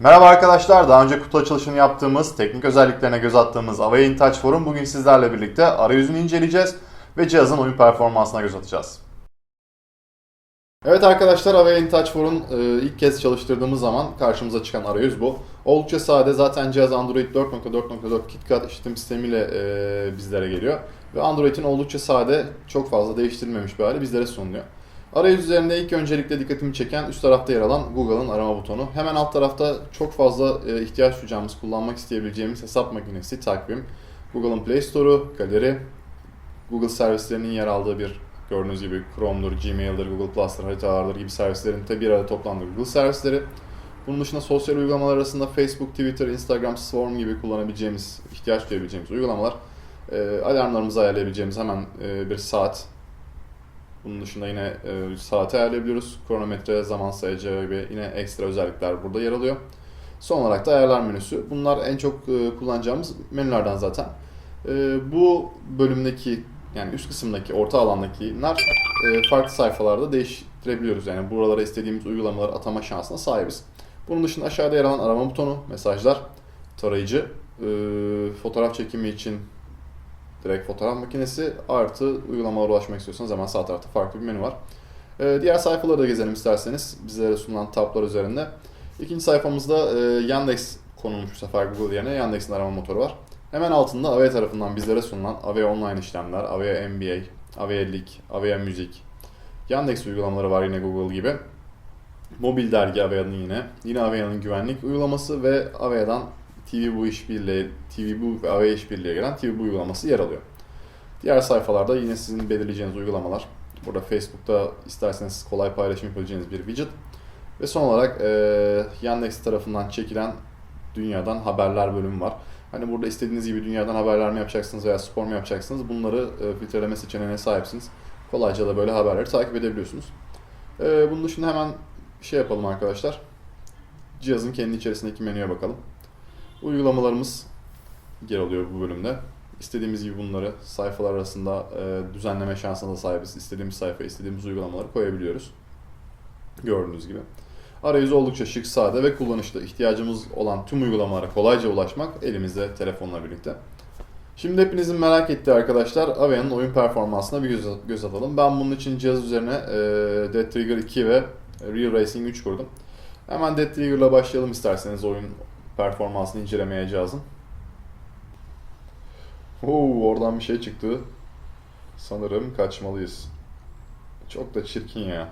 Merhaba arkadaşlar. Daha önce kutu açılışını yaptığımız, teknik özelliklerine göz attığımız Avaya InTouch Forum bugün sizlerle birlikte arayüzünü inceleyeceğiz ve cihazın oyun performansına göz atacağız. Evet arkadaşlar Avaya InTouch Forum e, ilk kez çalıştırdığımız zaman karşımıza çıkan arayüz bu. Oldukça sade. Zaten cihaz Android 4.4.4 KitKat işletim sistemiyle e, bizlere geliyor. Ve Android'in oldukça sade, çok fazla değiştirilmemiş bir hali bizlere sunuluyor. Arayüz üzerinde ilk öncelikle dikkatimi çeken üst tarafta yer alan Google'ın arama butonu. Hemen alt tarafta çok fazla e, ihtiyaç duyacağımız, kullanmak isteyebileceğimiz hesap makinesi, takvim, Google'ın Play Store'u, galeri, Google servislerinin yer aldığı bir gördüğünüz gibi Chrome'dur, Gmail'dir, Google Plus'tır, haritalardır gibi servislerin tabi bir arada toplandığı Google servisleri. Bunun dışında sosyal uygulamalar arasında Facebook, Twitter, Instagram, Swarm gibi kullanabileceğimiz, ihtiyaç duyabileceğimiz uygulamalar. E, alarmlarımızı ayarlayabileceğimiz hemen e, bir saat, bunun dışında yine e, saati ayarlayabiliyoruz. Kronometre, zaman sayacı gibi yine ekstra özellikler burada yer alıyor. Son olarak da ayarlar menüsü. Bunlar en çok e, kullanacağımız menülerden zaten. E, bu bölümdeki yani üst kısımdaki, orta alandakiler e, farklı sayfalarda değiştirebiliyoruz. Yani buralara istediğimiz uygulamaları atama şansına sahibiz. Bunun dışında aşağıda yer alan arama butonu, mesajlar, tarayıcı, e, fotoğraf çekimi için direkt fotoğraf makinesi artı uygulamalara ulaşmak istiyorsanız hemen sağ tarafta farklı bir menü var. Ee, diğer sayfaları da gezelim isterseniz bizlere sunulan tablar üzerinde. İkinci sayfamızda e, Yandex konulmuş bu sefer Google yerine Yandex'in arama motoru var. Hemen altında Avaya tarafından bizlere sunulan Avaya Online işlemler, Avaya MBA, Avaya Lig, Avaya Müzik, Yandex uygulamaları var yine Google gibi. Mobil dergi Avaya'nın yine. Yine Avaya'nın güvenlik uygulaması ve Avaya'dan TV bu işbirliği, TV bu ve Avaya işbirliği gelen TV bu uygulaması yer alıyor. Diğer sayfalarda yine sizin belirleyeceğiniz uygulamalar. Burada Facebook'ta isterseniz kolay paylaşım yapabileceğiniz bir widget. Ve son olarak e, Yandex tarafından çekilen dünyadan haberler bölümü var. Hani burada istediğiniz gibi dünyadan haberler mi yapacaksınız veya spor mu yapacaksınız bunları e, filtreleme seçeneğine sahipsiniz. Kolayca da böyle haberleri takip edebiliyorsunuz. E, bunun dışında hemen şey yapalım arkadaşlar. Cihazın kendi içerisindeki menüye bakalım. Uygulamalarımız yer alıyor bu bölümde. İstediğimiz gibi bunları sayfalar arasında e, düzenleme şansına da sahibiz. İstediğimiz sayfa, istediğimiz uygulamaları koyabiliyoruz. Gördüğünüz gibi. Arayüzü oldukça şık, sade ve kullanışlı. İhtiyacımız olan tüm uygulamalara kolayca ulaşmak elimizde telefonla birlikte. Şimdi hepinizin merak ettiği arkadaşlar Avaya'nın oyun performansına bir göz, atalım. Ben bunun için cihaz üzerine e, Dead Trigger 2 ve Real Racing 3 kurdum. Hemen Dead Trigger'la başlayalım isterseniz oyun performansını incelemeye cihazın. Oo, oradan bir şey çıktı. Sanırım kaçmalıyız. Çok da çirkin ya.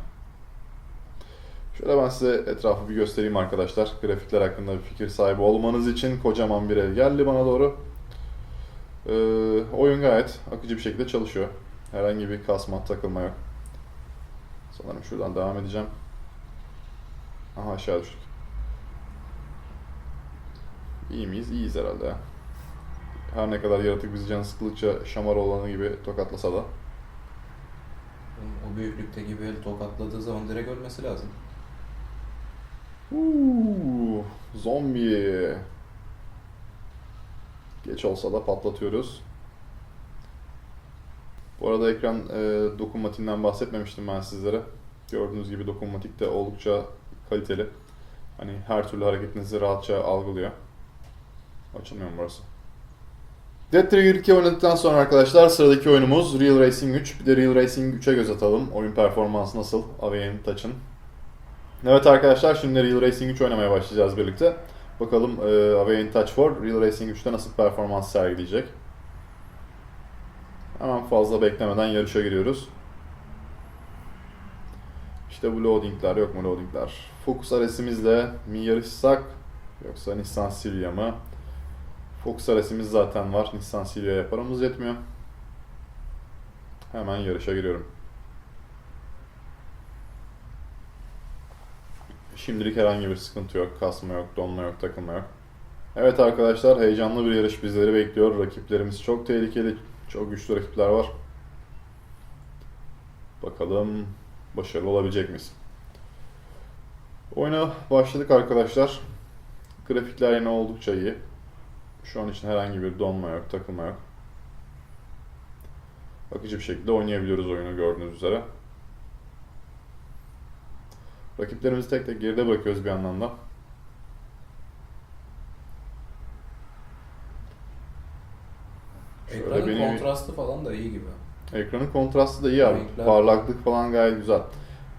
Şöyle ben size etrafı bir göstereyim arkadaşlar. Grafikler hakkında bir fikir sahibi olmanız için kocaman bir el geldi bana doğru. Ee, oyun gayet akıcı bir şekilde çalışıyor. Herhangi bir kasma, takılma yok. Sanırım şuradan devam edeceğim. Aha aşağı düştük. İyi miyiz? İyiyiz herhalde ya. Her ne kadar yaratık bizi canı sıkıldıkça şamar olanı gibi tokatlasa da. O büyüklükteki bir el tokatladığı zaman direkt ölmesi lazım. Uuu, zombi. Geç olsa da patlatıyoruz. Bu arada ekran e, dokunmatiğinden bahsetmemiştim ben sizlere. Gördüğünüz gibi dokunmatik de oldukça kaliteli. Hani her türlü hareketinizi rahatça algılıyor. Açılmıyor burası? Dead Trigger 2 oynadıktan sonra arkadaşlar sıradaki oyunumuz Real Racing 3. Bir de Real Racing 3'e göz atalım. Oyun performansı nasıl? Avaya'nın Touch'ın. Evet arkadaşlar şimdi Real Racing 3 oynamaya başlayacağız birlikte. Bakalım e, Avaya'nın Touch 4 Real Racing 3'te nasıl performans sergileyecek. Hemen fazla beklemeden yarışa giriyoruz. İşte bu loadingler yok mu loadingler? Focus RS'imizle mi yarışsak yoksa Nissan Silvia mı? Focus RS'imiz zaten var. Nissan Silvia'ya paramız yetmiyor. Hemen yarışa giriyorum. Şimdilik herhangi bir sıkıntı yok. Kasma yok, donma yok, takılma yok. Evet arkadaşlar heyecanlı bir yarış bizleri bekliyor. Rakiplerimiz çok tehlikeli. Çok güçlü rakipler var. Bakalım başarılı olabilecek miyiz? Oyuna başladık arkadaşlar. Grafikler yine oldukça iyi. Şu an için herhangi bir donma yok, takılma yok. Akıcı bir şekilde oynayabiliyoruz oyunu gördüğünüz üzere. Rakiplerimizi tek tek geride bırakıyoruz bir anlamda. Ekranın benim... kontrastı falan da iyi gibi. Ekranın kontrastı da iyi abi. Renkler... Parlaklık falan gayet güzel.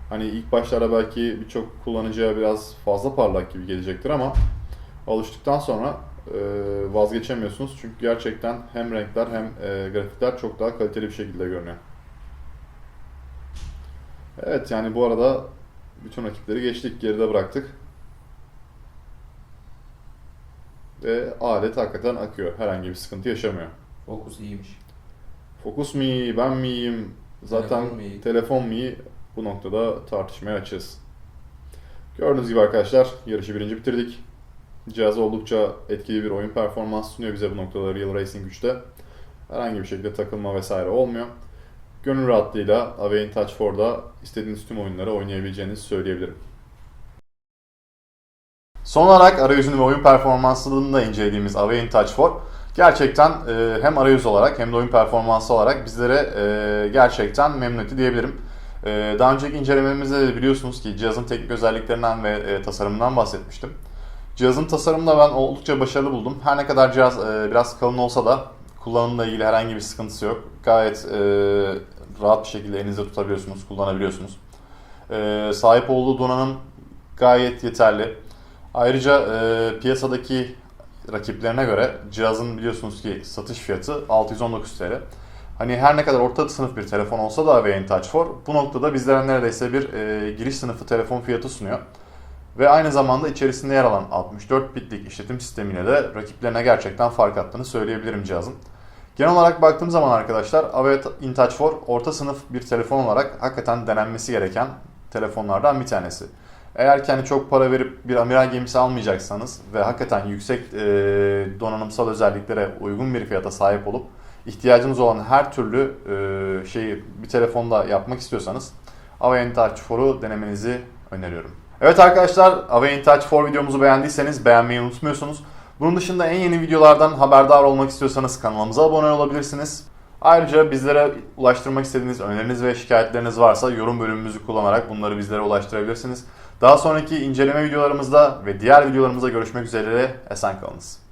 Hani ilk başlarda belki birçok kullanıcıya biraz fazla parlak gibi gelecektir ama alıştıktan sonra vazgeçemiyorsunuz. Çünkü gerçekten hem renkler hem e, grafikler çok daha kaliteli bir şekilde görünüyor. Evet yani bu arada bütün rakipleri geçtik, geride bıraktık. Ve alet hakikaten akıyor. Herhangi bir sıkıntı yaşamıyor. Fokus iyiymiş. Fokus mu iyi, ben mi iyiyim? Zaten Telefon mu iyi? telefon mu iyi? Bu noktada tartışmaya açığız. Gördüğünüz gibi arkadaşlar yarışı birinci bitirdik. Cihaz oldukça etkili bir oyun performansı sunuyor bize bu noktada Real Racing 3'te. Herhangi bir şekilde takılma vesaire olmuyor. Gönül rahatlığıyla Away in Touch 4'da istediğiniz tüm oyunları oynayabileceğinizi söyleyebilirim. Son olarak arayüzünü ve oyun performansını da incelediğimiz Away in Touch 4 gerçekten e, hem arayüz olarak hem de oyun performansı olarak bizlere e, gerçekten memnun etti diyebilirim. E, daha önceki incelememizde de biliyorsunuz ki cihazın teknik özelliklerinden ve e, tasarımından bahsetmiştim. Cihazın tasarımını da ben oldukça başarılı buldum. Her ne kadar cihaz e, biraz kalın olsa da kullanımla ilgili herhangi bir sıkıntısı yok. Gayet e, rahat bir şekilde elinizde tutabiliyorsunuz, kullanabiliyorsunuz. E, sahip olduğu donanım gayet yeterli. Ayrıca e, piyasadaki rakiplerine göre cihazın biliyorsunuz ki satış fiyatı 619 TL. Hani her ne kadar orta sınıf bir telefon olsa da Wayne Touch 4 bu noktada bizlere neredeyse bir e, giriş sınıfı telefon fiyatı sunuyor. Ve aynı zamanda içerisinde yer alan 64 bitlik işletim sistemiyle de rakiplerine gerçekten fark attığını söyleyebilirim cihazın. Genel olarak baktığım zaman arkadaşlar Avaya InTouch 4 orta sınıf bir telefon olarak hakikaten denenmesi gereken telefonlardan bir tanesi. Eğer ki hani çok para verip bir amiral gemisi almayacaksanız ve hakikaten yüksek e, donanımsal özelliklere uygun bir fiyata sahip olup ihtiyacınız olan her türlü e, şeyi bir telefonda yapmak istiyorsanız Avaya InTouch 4'u denemenizi öneriyorum. Evet arkadaşlar Avaya InTouch 4 videomuzu beğendiyseniz beğenmeyi unutmuyorsunuz. Bunun dışında en yeni videolardan haberdar olmak istiyorsanız kanalımıza abone olabilirsiniz. Ayrıca bizlere ulaştırmak istediğiniz öneriniz ve şikayetleriniz varsa yorum bölümümüzü kullanarak bunları bizlere ulaştırabilirsiniz. Daha sonraki inceleme videolarımızda ve diğer videolarımızda görüşmek üzere. Esen kalınız.